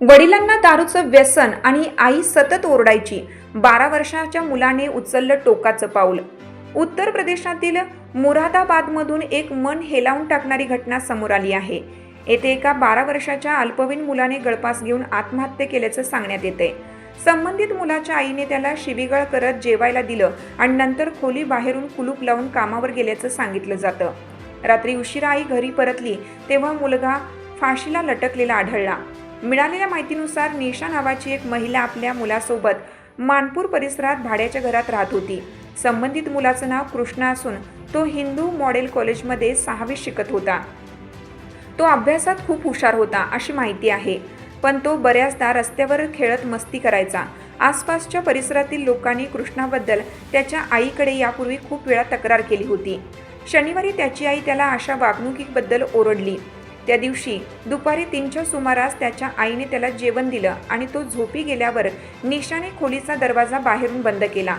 वडिलांना दारूचं व्यसन आणि आई सतत ओरडायची. बारा वर्षाच्या मुलाने उचललं टोकाचं पाऊल. उत्तर प्रदेशातील मुरादाबादमधून एक मन हेलावून टाकणारी घटना समोर आली आहे. येथे एका बारा वर्षाच्या अल्पवयीन मुलाने गळपास घेऊन आत्महत्या केल्याचं सांगण्यात येते संबंधित मुलाच्या आईने त्याला शिवीगळ करत जेवायला दिलं आणि नंतर खोली बाहेरून कुलूप लावून कामावर गेल्याचं सांगितलं जातं. रात्री उशिरा आई घरी परतली तेव्हा मुलगा फाशीला लटकलेला आढळला. मिळालेल्या माहितीनुसार निशा नावाची एक महिला आपल्या मुलासोबत मानपूर परिसरात भाड्याच्या घरात राहत होती. संबंधित मुलाचं नाव कृष्णा असून तो हिंदू मॉडेल कॉलेजमध्ये सहावी शिकत होता. तो अभ्यासात खूप हुशार होता अशी माहिती आहे. पण तो बऱ्याचदा रस्त्यावर खेळत मस्ती करायचा. आसपासच्या परिसरातील लोकांनी कृष्णाबद्दल त्याच्या आईकडे यापूर्वी खूप वेळा तक्रार केली होती. शनिवारी त्याची आई त्याला अशा वागणुकीबद्दल ओरडली. त्या दिवशी दुपारी तीनच्या सुमारास त्याच्या आईने त्याला जेवण दिलं आणि तो झोपी गेल्यावर निशाने खोलीचा दरवाजा बाहेरून बंद केला.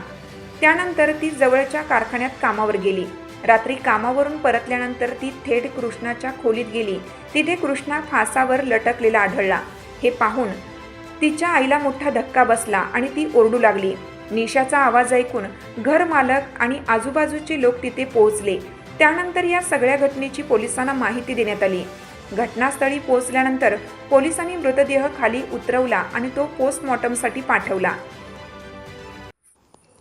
त्यानंतर ती जवळच्या कारखान्यात कामावर गेली. रात्री कामावरून परतल्यानंतर ती थेट कृष्णाच्या खोलीत गेली. तिथे कृष्णा फासावर लटकलेला आढळला. हे पाहून तिच्या आईला मोठा धक्का बसला आणि ती ओरडू लागली. निशाचा आवाज ऐकून घर मालक आणि आजूबाजूचे लोक तिथे पोहोचले. त्यानंतर या सगळ्या घटनेची पोलिसांना माहिती देण्यात आली. घटनास्थळी पोहोचल्यानंतर पोलिसांनी मृतदेह खाली उतरवला आणि तो पोस्टमॉर्टमसाठी पाठवला.